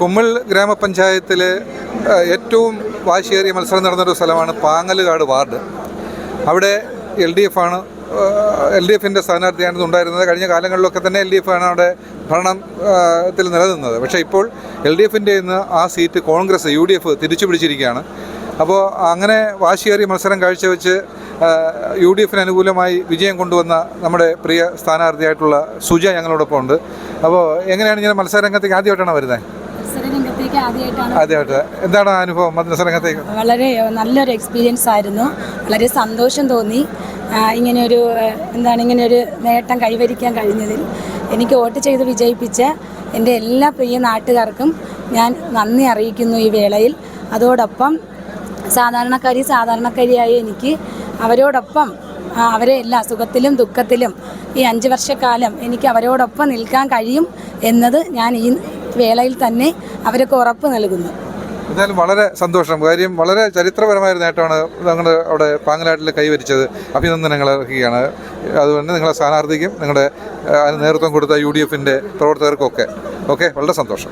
കുമ്മിൾ ഗ്രാമപഞ്ചായത്തിൽ ഏറ്റവും വാശിയേറിയ മത്സരം നടന്നൊരു സ്ഥലമാണ് പാങ്ങലുകാട് വാർഡ്. അവിടെ എൽ ഡി എഫ് ആണ് എൽ ഡി എഫിന്റെ സ്ഥാനാർത്ഥിയാണ് ഉണ്ടായിരുന്നത്. കഴിഞ്ഞ കാലങ്ങളിലൊക്കെ തന്നെ എൽ ഡി എഫ് ആണ് അവിടെ ഭരണത്തിൽ നിലനിന്നത്. പക്ഷേ ഇപ്പോൾ എൽ ഡി എഫിന്റെ ഇന്ന് ആ seat Congress U D F തിരിച്ചു പിടിച്ചിരിക്കുകയാണ് അപ്പോൾ അങ്ങനെ വാശിയേറിയ മത്സരം കാഴ്ചവെച്ച് യു ഡി എഫിന് അനുകൂലമായി വിജയം കൊണ്ടുവന്ന നമ്മുടെ പ്രിയ സ്ഥാനാർത്ഥിയായിട്ടുള്ള സുജ ഞങ്ങളോടൊപ്പം ഉണ്ട്. അപ്പോൾ എങ്ങനെയാണ് ഇങ്ങനെ മത്സരരംഗത്തേക്ക് ആദ്യമായിട്ടാണ് വരുന്നത് ആദ്യമായിട്ട്. എന്താണ് അനുഭവം മത്സരരംഗത്തേക്ക്? വളരെ നല്ലൊരു എക്സ്പീരിയൻസ് ആയിരുന്നു. വളരെ സന്തോഷം തോന്നി. ഇങ്ങനെയൊരു എന്താണ് ഇങ്ങനെയൊരു നേട്ടം കൈവരിക്കാൻ കഴിഞ്ഞതിൽ. എനിക്ക് വോട്ട് ചെയ്ത് വിജയിപ്പിച്ച എന്റെ എല്ലാ പ്രിയ നാട്ടുകാർക്കും ഞാൻ നന്ദി അറിയിക്കുന്നു ഈ വേളയിൽ. അതോടൊപ്പം സാധാരണക്കാരി സാധാരണക്കാരിയായി എനിക്ക് അവരോടൊപ്പം അവരെ എല്ലാ സുഖത്തിലും ദുഃഖത്തിലും ഈ അഞ്ച് വർഷക്കാലം എനിക്ക് അവരോടൊപ്പം നിൽക്കാൻ കഴിയും എന്നത് ഞാൻ ഈ വേളയിൽ തന്നെ അവരൊക്കെ ഉറപ്പ് നൽകുന്നു. എന്തായാലും വളരെ സന്തോഷം. കാര്യം വളരെ ചരിത്രപരമായ ഒരു നേട്ടമാണ് ഞങ്ങൾ അവിടെ പാങ്ങലാട്ടിൽ കൈവരിച്ചത്. അഭിനന്ദനങ്ങൾ അർഹിക്കുകയാണ്. അതുകൊണ്ട് നിങ്ങളെ സ്ഥാനാർത്ഥിക്കും നിങ്ങളുടെ നേതൃത്വം കൊടുത്ത യു ഡി എഫിന്റെ പ്രവർത്തകർക്കൊക്കെ. ഓക്കെ? വളരെ സന്തോഷം.